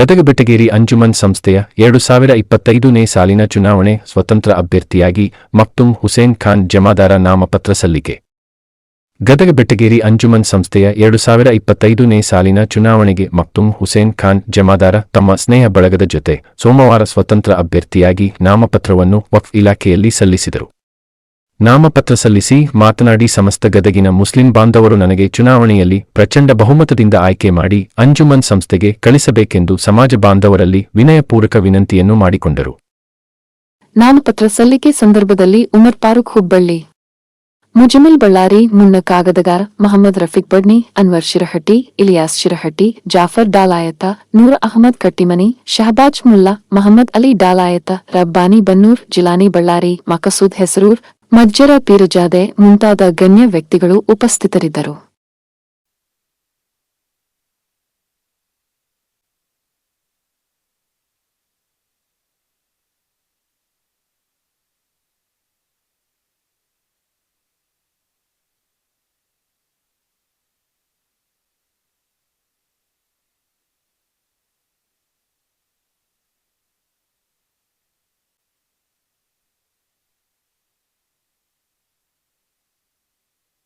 ಗದಗ ಬೆಟಗೇರಿ ಅಂಜುಮನ್ ಸಂಸ್ಥೆಯ ಎರಡು ಸಾವಿರ ಇಪ್ಪತ್ತೈದನೇ ಸಾಲಿನ ಚುನಾವಣೆ ಸ್ವತಂತ್ರ ಅಭ್ಯರ್ಥಿಯಾಗಿ ಮಕ್ತುಂ ಹುಸೇನ್ ಖಾನ್ ಜಮಾದಾರ ನಾಮಪತ್ರ ಸಲ್ಲಿಕೆ. ಗದಗ ಬೆಟಗೇರಿ ಅಂಜುಮನ್ ಸಂಸ್ಥೆಯ ಎರಡು ಸಾವಿರ ಇಪ್ಪತ್ತೈದನೇ ಸಾಲಿನ ಚುನಾವಣೆಗೆ ಮಕ್ತುಂ ಹುಸೇನ್ ಖಾನ್ ಜಮಾದಾರ ತಮ್ಮ ಸ್ನೇಹ ಬಳಗದ ಜೊತೆ ಸೋಮವಾರ ಸ್ವತಂತ್ರ ಅಭ್ಯರ್ಥಿಯಾಗಿ ನಾಮಪತ್ರವನ್ನು ವಕ್ಫ್ ಇಲಾಖೆಯಲ್ಲಿ ಸಲ್ಲಿಸಿದರು. ನಾಮಪತ್ರ ಸಲ್ಲಿಸಿ ಮಾತನಾಡಿ ಸಮಸ್ತ ಗದಗಿನ ಮುಸ್ಲಿಂ ಬಾಂಧವರು ನನಗೆ ಚುನಾವಣೆಯಲ್ಲಿ ಪ್ರಚಂಡ ಬಹುಮತದಿಂದ ಆಯ್ಕೆ ಮಾಡಿ ಅಂಜುಮನ್ ಸಂಸ್ಥೆಗೆ ಕಳಿಸಬೇಕೆಂದು ಸಮಾಜ ಬಾಂಧವರಲ್ಲಿ ವಿನಯಪೂರ್ವಕ ವಿನಂತಿಯನ್ನು ಮಾಡಿಕೊಂಡರು. ನಾಮಪತ್ರ ಸಲ್ಲಿಕೆ ಸಂದರ್ಭದಲ್ಲಿ ಉಮರ್ ಫಾರೂಕ್ ಹುಬ್ಬಳ್ಳಿ, ಮುಜಮಿಲ್ ಬಳ್ಳಾರಿ ಮುನ್ನ ಕಾಗದಗಾರ ಮಹಮ್ಮದ್ ರಫೀಕ್ ಬಡ್ನಿ, ಅನ್ವರ್ ಶಿರಹಟ್ಟಿ, ಇಲಿಯಾಸ್ ಶಿರಹಟ್ಟಿ, ಜಾಫರ್ ಡಾಲಾಯತ, ನೂರ್ ಅಹಮದ್ ಕಟ್ಟಿಮನಿ, ಶಹಬಾಜ್ ಮುಲ್ಲಾ, ಮಹಮ್ಮದ್ ಅಲಿ ಡಾಲಾಯತ, ರಬ್ಬಾನಿ ಬನ್ನೂರ್, ಜಿಲಾನಿ ಬಳ್ಳಾರಿ, ಮಕಸೂದ್ ಹೆಸರೂರ್ ಮಜ್ಜರ ಪೀರುಜಾದೆ ಮುಂತಾದ ಗಣ್ಯ ವ್ಯಕ್ತಿಗಳು ಉಪಸ್ಥಿತರಿದ್ದರು.